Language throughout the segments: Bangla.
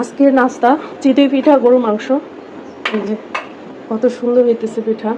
আজকের নাস্তা চিতই পিঠা গরু মাংস। যে কত সুন্দর হইতেছে পিঠা।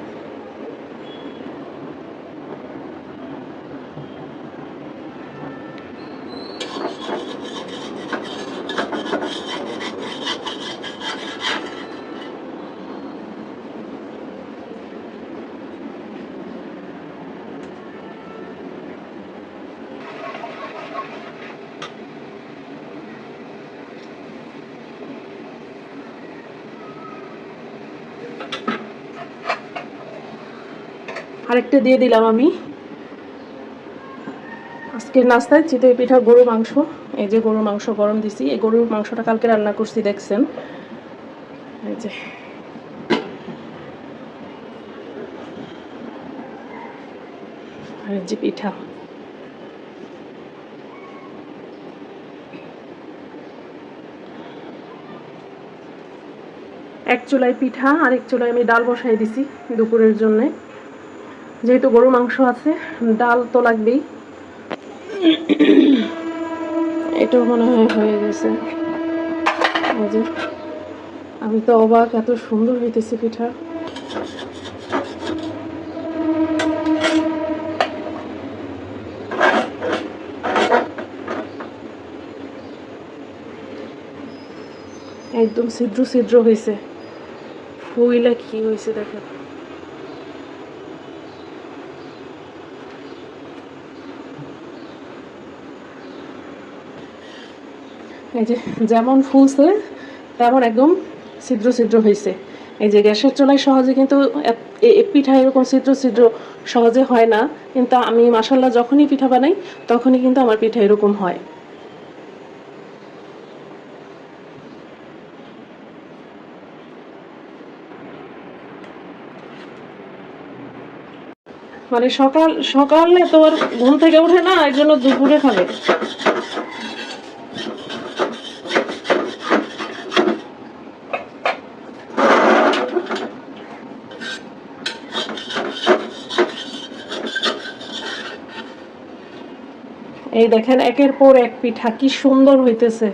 আরেকটা দিয়ে দিলাম আমি। আজকের নাস্তায় চিতই পিঠা গরু মাংস, এই যে গরু মাংস গরম দিছি। এই গরুর মাংসটা কালকে রান্না করছি, দেখছেন? এই যে। আর যে পিঠা। এক চুলায় পিঠা আর এক চুলায় আমি ডাল বসাই দিছি দুপুরের জন্যে। যেহেতু গরু মাংস আছে, ডাল তো লাগবেই। এটাও মনে হয় হয়ে গেছে। আমি তো অবাক, এত সুন্দর হইতেছে পিঠা। একদম ছিদ্র ছিদ্র হয়েছে ফুইলা কি হয়েছে দেখেন। এই যে যেমন ফুলছে, তেমন একদম ছিদ্র ছিদ্র হয়েছে। এই যে গ্যাসের চুলায় সহজে কিন্তু পিঠা এরকম ছিদ্র ছিদ্র সহজে হয় না। কিন্তু আমি মাসাল্লাহ যখনই পিঠা বানাই, তখনই কিন্তু আমার পিঠা এরকম হয়। মানে সকাল, সকালে তো আর ঘুম থেকে ওঠে না, এর জন্য দুপুরে খাবে। এই দেখেন, একের পর এক পিঠা, কি সুন্দর হইতেছে।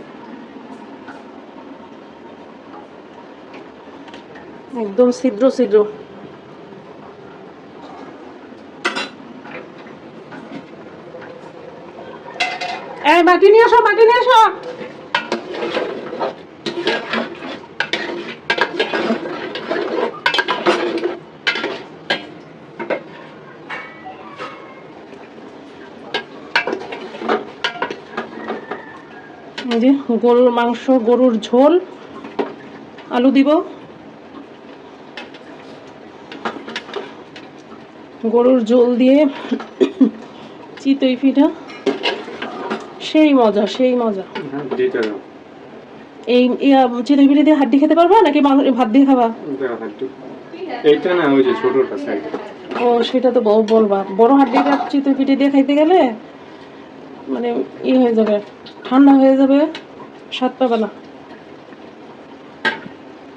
একদম ছিদ্র ছিদ্র এই মাটি নিয়ে আসো মাটি নিয়ে যে গরুর মাংস, গরুর ঝোল, আলু দিব। গরুর ঝোল দিয়ে চিতই পিঠা। সেই মজা সেই মজা। এই ইয়া চিতই পিঠা দিয়ে হাড্ডি খেতে পারবা নাকি ভাত দিয়ে খাবা? এইটা না ওই যে ছোটটা সাইড ও সেটা তো বউ বলবা। বড় হাড্ডিটা চিতই পিঠে দিয়ে খাইতে গেলে মানে ই হয়ে যাবে ঠান্ডা হয়ে যাবে স্বাদ পাবে না।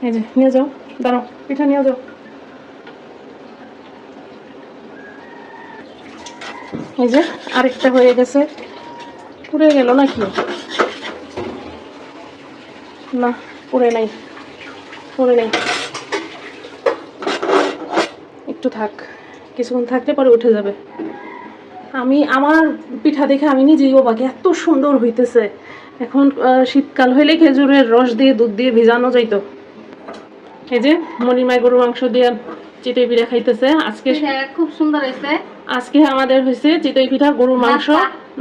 এই যে নিয়ে যাও দাঁড়াও পিঠা নিয়ে যাও। এই যে আরেকটা হয়ে গেছে। পুড়ে গেল নাকি? না পুড়ে নাই। পুড়ে নাই। একটু থাক কিছুক্ষণ থাকলে পরে উঠে যাবে। আমি আমার পিঠা দেখে আমি নিজেই অবাক এত সুন্দর হইতেছে। এখন শীতকাল হইলে খেজুরের রস দিয়ে দুধ দিয়ে ভিজানো যাইতো। এই যে মণিমাই গরু মাংস দিয়ে চিতই পিঠা খাইতেছে। আজকে খুব সুন্দর হয়েছে আজকে আমাদের হয়েছে চিতই পিঠা গরুর মাংস।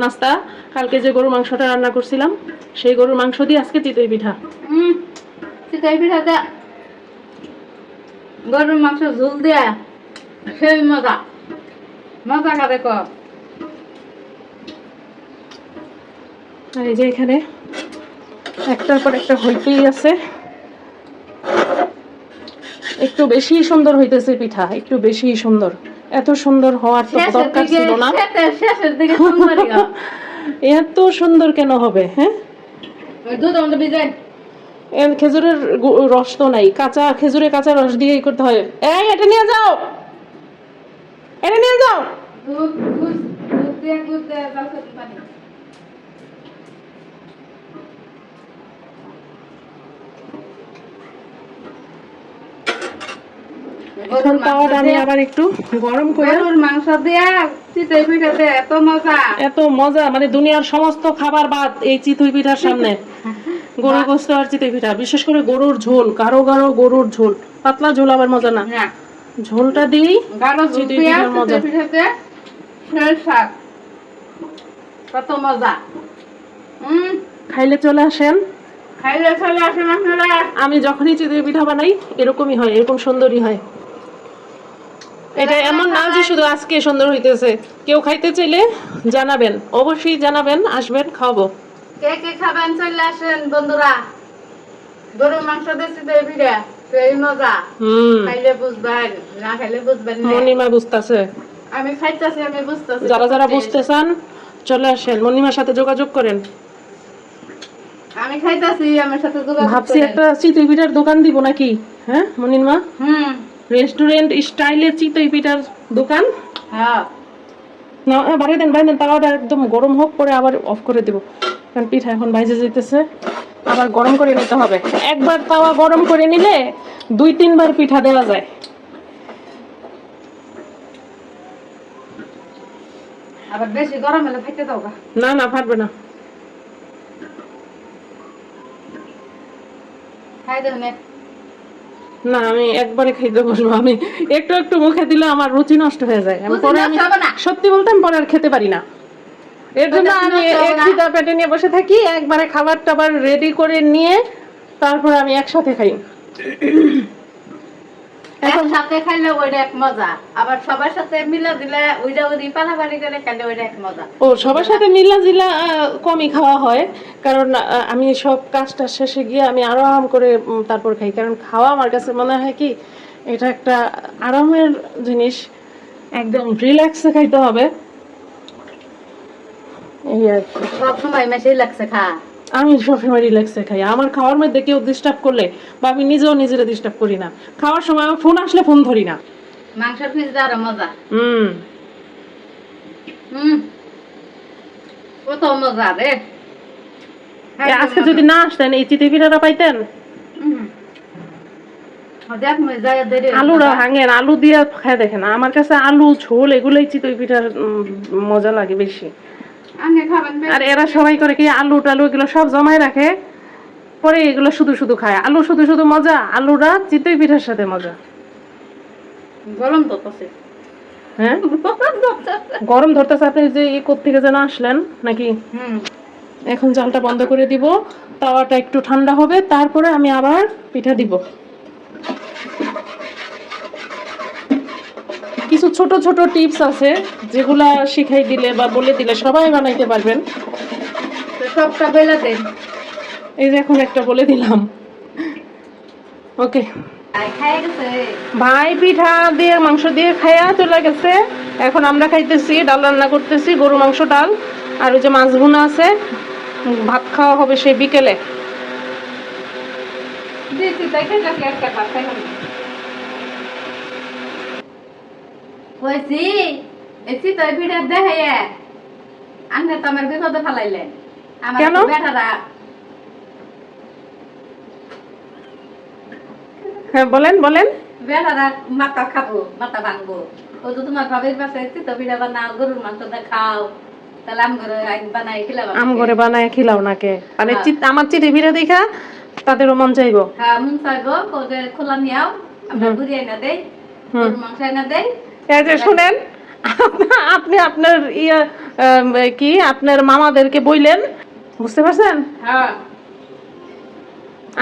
নাস্তা। কালকে যে গরুর মাংসটা রান্না করছিলাম সেই গরুর মাংস দিয়ে আজকে চিতই পিঠা। চিতই পিঠাতে গরুর মাংস ঝোল দিয়া সেই মজা। মজা খাবে ক আর এই যে এখানে একটার পর একটা হইতেই আছে। একটু বেশি সুন্দর হইতেছে পিঠা একটু বেশি সুন্দর। এত সুন্দর হওয়ার তো দরকার ছিল না। এত সুন্দর কেন হবে হ্যাঁ? খেজুরের রস তো নাই। কাঁচা খেজুরে কাঁচা রস দিয়েই করতে হয়। এই এটা নিয়ে যাও! এটা নিয়ে যাও দুধ দুধ দুধ দিয়ে দুধ দিয়ে জাল করতে পারি এখন তাওয়াটা আমি আবার একটু গরম করে গরুর মাংস দিয়া চিতই পিঠা এত মজা। এত মজা মানে দুনিয়ার সমস্ত খাবার বাদ এই চিতই পিঠার সামনে। গরু গোস্ত আর চিতই পিঠা বিশেষ করে গরুর ঝোল গাঢ় গাঢ় গরুর ঝোল। পাতলা ঝোল আবার মজা না? ঝোলটা দুধ চিতই পিঠার মজা। কত মজা। খাইলে চলে আসেন। খাইলে চলে আসেন আপনারা। আমি যখনই চিতই পিঠা বানাই এরকমই হয় এরকম সুন্দরই হয়। এটা এমন না যে শুধু আজকে সুন্দর হইতেছে। কেউ খাইতে চাইলে জানাবেন অবশ্যই জানাবেন আসবেন খাওয়াবো। কে কে খাবেন চলে আসেন বন্ধুরা। গরুর মাংস চিতই পিঠা সেই মজা। হুম। খাইলে বুঝবেন না খাইলে বুঝবেন না। মনিমা বুঝতেছে। আমি খাইতেছি আমি বুঝতেছি। যারা যারা বুঝতে চান চলে আসেন। মনিমার সাথে যোগাযোগ করেন। আমি খাইতেছি আমার সাথে যোগাযোগ ভাবছি একটা চিতই পিঠার দোকান দিব নাকি? হ্যাঁ মনিমা? হুম। রেস্টুরেন্ট স্টাইলের চিতই পিঠার দোকান? হ্যাঁ। না হ্যাঁ, বাড়িয়ে দেন বাড়িয়ে দেন তাওয়াটা একদম গরম হোক পরে আবার অফ করে দিব। কারণ পিঠা এখন বাইজে যেতেছে আবার গরম করে নিতে হবে। একবার তাওয়া গরম করে নিলে দুই তিনবার পিঠা দেওয়া যায়। আবার বেশি গরম হলে খাইতে দাও না না ফাটবে না। খাই দেবেন। না আমি একবারে খাইতে বসবো আমি একটু একটু মুখে দিলে আমার রুচি নষ্ট হয়ে যায়। আমি পরে আমি সত্যি বলতে আমি পরে আর খেতে পারি না। এর জন্য আমি এক। খিদা পেটে নিয়ে বসে থাকি একবারে খাবার টাবার রেডি করে নিয়ে তারপর আমি একসাথে খাই। এখন একসাথে খাইলে ওইটা এক মজা। আবার সবার সাথে মিলে দিলে ওইটা ওই পালাপালি করে খাইলে ওইটা এক মজা। ও সবার সাথে মিলা জিলা কমই খাওয়া হয়। কারণ আমি সব কাজটা শেষে গিয়ে আমি আরও আরাম করে তারপর খাই। কারণ খাওয়া আমার কাছে মনে হয় কি এটা একটা আরামের জিনিস। একদম রিল্যাক্সে খাইতে হবে। এই আর সব সময় মেশাই লাগছে খা। আমি সবসময় রিল্যাক্সে খাই। আমার খাওয়ার মধ্যে কেউ ডিস্টার্ব করলে বা আমি নিজেও নিজেরা ডিস্টার্ব করি না। খাওয়ার সময় আমার ফোন আসলে ফোন ধরি না। মাংস পিস আরও মজা। হুম। হুম। কত মজা রে। এ, আজকে যদি না আসতেন এই চিতি পিঠাটা পাইতেন? হয়ে আলুরা। ভাঙেন আলু দিয়ে খায় দেখেন আমার কাছে আলু ঝোল এগুলোই চিতই পিঠার মজা লাগে বেশি? আর এরা সবাই করে কি আলু টালু এগুলো সব জমায় রাখে? পরে এগুলো শুধু শুধু খায়। আলু শুধু শুধু মজা আলুরা চিতই পিঠার সাথে মজা। গরম তো হ্যাঁ? গরম ধরতেছে। আপনি যে ই থেকে যেন আসলেন নাকি? হুম। এখন জালটা বন্ধ করে দিব তাওয়াটা একটু ঠান্ডা হবে তারপরে আমি আবার পিঠা দিব। কিছু ছোট ছোট টিপস আছে যেগুলা শিখাই দিলে বা বলে দিলে সবাই বানাইতে পারবেন। সবটা বেলা দেন এই যে এখন একটা বলে দিলাম। ওকে। ভাই পিঠা দিয়ে মাংস দিয়ে খাইয়া চলে গেছে। এখন আমরা খাইতেছি ডাল রান্না করতেছি গরু মাংস ডাল। আর ওই যে মাছ ভুনা আছে ভাত খাওয়া হবে সেই বিকেলে দিছি তাই খেতে একটা ভাত খাই হবে কইছি এসি তো তো আমার বিপদে ফেলাইলেন। আমার বেটারা। হ্যাঁ বলেন বলেন। বেটারা মাথা খাব মাথা ভাঙবো। ও তো তোমার ভাবির পাশে তো বানাও গরুর মাংস দিয়ে খাও। তাহলে আম ঘরে বানাই বানায় খিলাও নাকে। মানে হ্যাঁ। আমার চিঠি ভিড়ে দেখা তাদেরও মন চাইব। হ্যাঁ মন চাইব ওদের খোলা নিয়াও আমরা। ঘুরিয়ে না। গরুর মাংস এনে দেই। এই যে শুনেন আপনি আপনার ইয়ে কি আপনার মামাদেরকে বইলেন বুঝতে পারছেন? হ্যাঁ।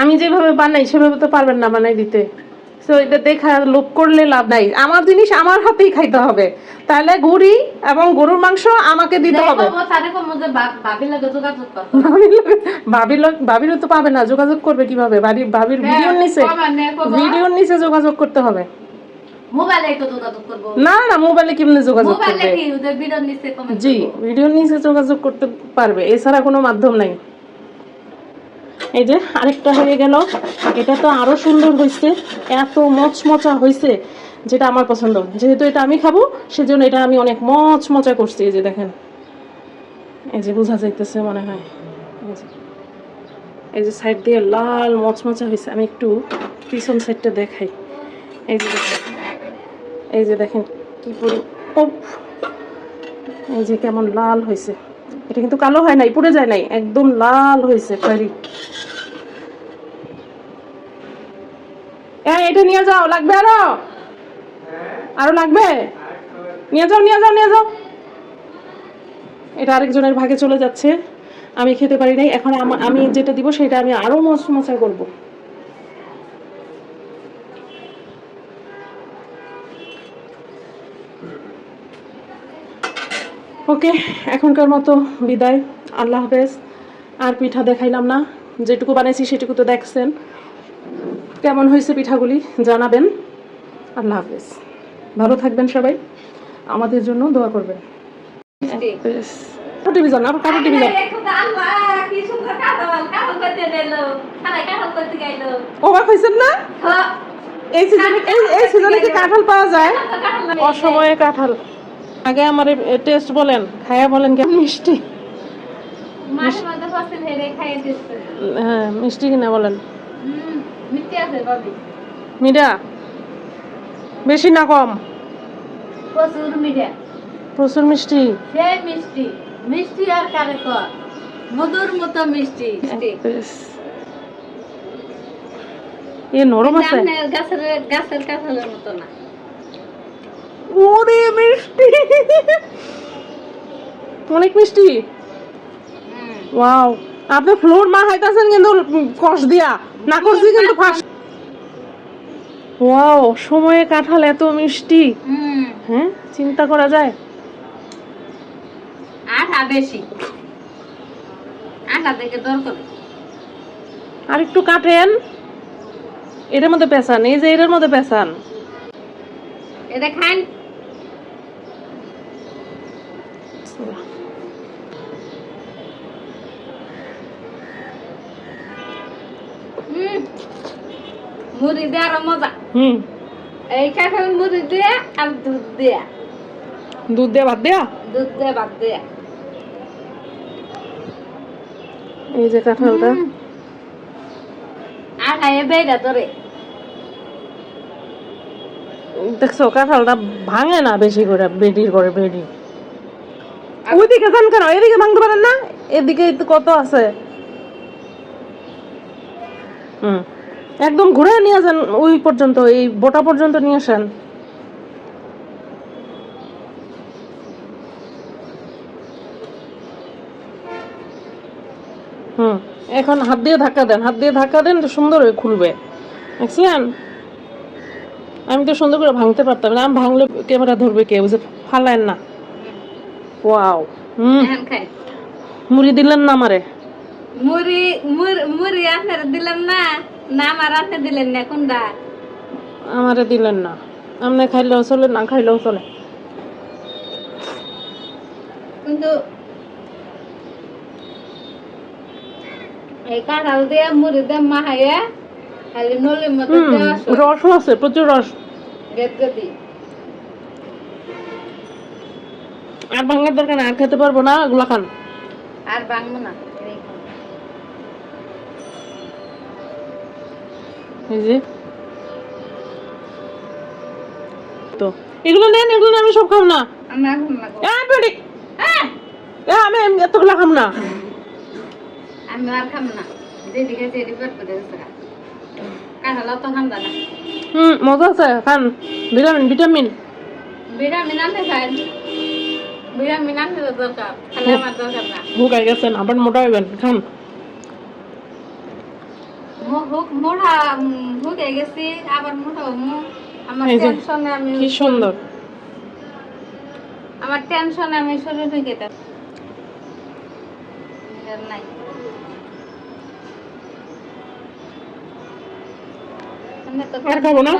আমি যেভাবে বানাই সেভাবে তো পারবেন না বানাই দিতে। তো এটা দেখা লোভ করলে লাভ নাই। আমার জিনিস আমার হাতেই খাইতে হবে। তাহলে গুড়ি এবং গরুর মাংস আমাকে দিতে হবে। ভাবির তো পাবে না যোগাযোগ করবে কীভাবে? বাড়ি ভাবির ভিডিওর নিচে ভিডিওর নিচে যোগাযোগ করতে হবে। মোবাইলে তো যোগাযোগ করব। না না মোবাইলে কেমনে যোগাযোগ মোবাইলে করবে? কি ওদের ভিডিও নিচে কমেন্ট জি ভিডিওর নিচে যোগাযোগ করতে পারবে এছাড়া কোনো মাধ্যম নাই। এই যে আরেকটা হয়ে গেল এটা তো আরও সুন্দর হয়েছে এত মচমচা হয়েছে যেটা আমার পছন্দ। যেহেতু এটা আমি খাব সেজন্য এটা আমি অনেক মচমচা করছি এই যে দেখেন। এই যে বোঝা যাইতেছে মনে হয়। এই যে- এই যে সাইড দিয়ে লাল মচমচা হয়েছে আমি একটু পিছন সাইডটা দেখাই। এই যে দেখেন। এই যে দেখেন কি পরি এই যে কেমন লাল হয়েছে। এটা কিন্তু কালো হয় নাই, পুড়ে যায় নাই, একদম লাল হয়েছে এটা নিয়ে যাও, লাগবে আরও? আরও লাগবে? নিয়ে যাও নিয়ে যাও নিয়ে যাও। এটা আরেকজনের ভাগে চলে যাচ্ছে। আমি খেতে পারি নাই, এখন আমি যেটা দিব সেটা আমি আরও মশ মশা করব। ওকে এখনকার মতো বিদায়। আল্লাহ হাফেজ। আর পিঠা দেখাইলাম না। যেটুকু বানাইছি সেটুকু তো দেখছেন। কেমন হয়েছে পিঠাগুলি জানাবেন। আল্লাহ হাফেজ। ভালো থাকবেন সবাই। আমাদের জন্য দোয়া করবেন। টিভি যান আবার টিভি যান। অবাক হয়েছেন না? এই সিজনে এই এই সিজনে কি কাঁঠাল পাওয়া যায়? অসময়ে কাঁঠাল। আগে আমার টেস্ট বলেন খায়া বলেন কেমন মিষ্টি। হ্যাঁ মিষ্টি কিনা বলেন। মিঠা বেশি না কম? প্রচুর মিঠা প্রচুর মিষ্টি? মিষ্টি মিষ্টি আর কারে মধুর মতো মিষ্টি মিষ্টি। এ নরম আছে? গাছের গাছের কাঁঠালের মতো না। ওরে মিষ্টি। অনেক মিষ্টি। ওয়াও। আপনি ফ্লোর মা হাইতাছেন কিন্তু কষ দিয়া। না করছি কিন্তু ওয়াও সময়ে কাঁঠাল এত মিষ্টি। হ্যাঁ চিন্তা করা যায়। বেশি থেকে দরকার আর একটু কাটেন। এটার মধ্যে পেঁচান এই যে এটার মধ্যে পেঁচান। এটা খান। হুম। মুড়ি দিয়ে আরও মজা। হুম। এই কাঁঠাল মুড়ি দিয়ে আর দুধ দিয়ে দুধ দিয়ে ভাত দেয়া দুধ দিয়ে ভাত দিয়ে এই যে কাঁঠালটা। আঠা এ বেড়া ধরে। দেখছ কাঁঠালটা ভাঙে না বেশি করে বেডির করে বেডি ওইদিকে যান কেন? এদিকে ভাঙতে পারেন না? এদিকে কত আছে? হুম। একদম ঘুরে নিয়ে যান ওই পর্যন্ত, এই বোটা পর্যন্ত নিয়ে আসেন। হুম, এখন হাত দিয়ে ধাক্কা দেন, হাত দিয়ে ধাক্কা দেন তো সুন্দর হয়ে খুলবে। দেখছেন? আমি তো সুন্দর করে ভাঙতে পারতাম না, আমি ভাঙলে ক্যামেরা ধরবে কে? বুঝে ফালায়েন না। ওয়াও হুম মুড়ি দিলেন না আমারে মুড়ি মুড়- আপনার দিলাম না না আমার আপনি দিলেন না কোনটা আমারে দিলেন না আপনি খাইলেও চলে না খাইলেও চলে কিন্তু এই কাঁঠাল দিয়ে মুড়ি দিয়ে মাহাইয়া খালি নলির মতো রসও আছে প্রচুর রস গেদ আর ভাঙার দরকার আর খেতে পারব না এগুলা খান। আর ভাঙবো না এই যে। তো এগুলো নেন এগুলো আমি সব খাম না। আমি খাম না আমি আর খাম না। যেদিকে যেদি পেট পেতে গেছে কাঁঠাল তো খান্দা না হুম মজা আছে খান। Vitamin vitamin. আনতে খান বিরামিন আনতে তো দরকার। খালি আমার দরকার না। ভুকাই গেছেন আবার মোটা হইবেন খান মোটা উম, গেছি আবার মোটা হমু। আমার টেনশনে আমি কি সুন্দর। আমার টেনশনে আমি শরীর ঢুকে নাই। আর খাব না?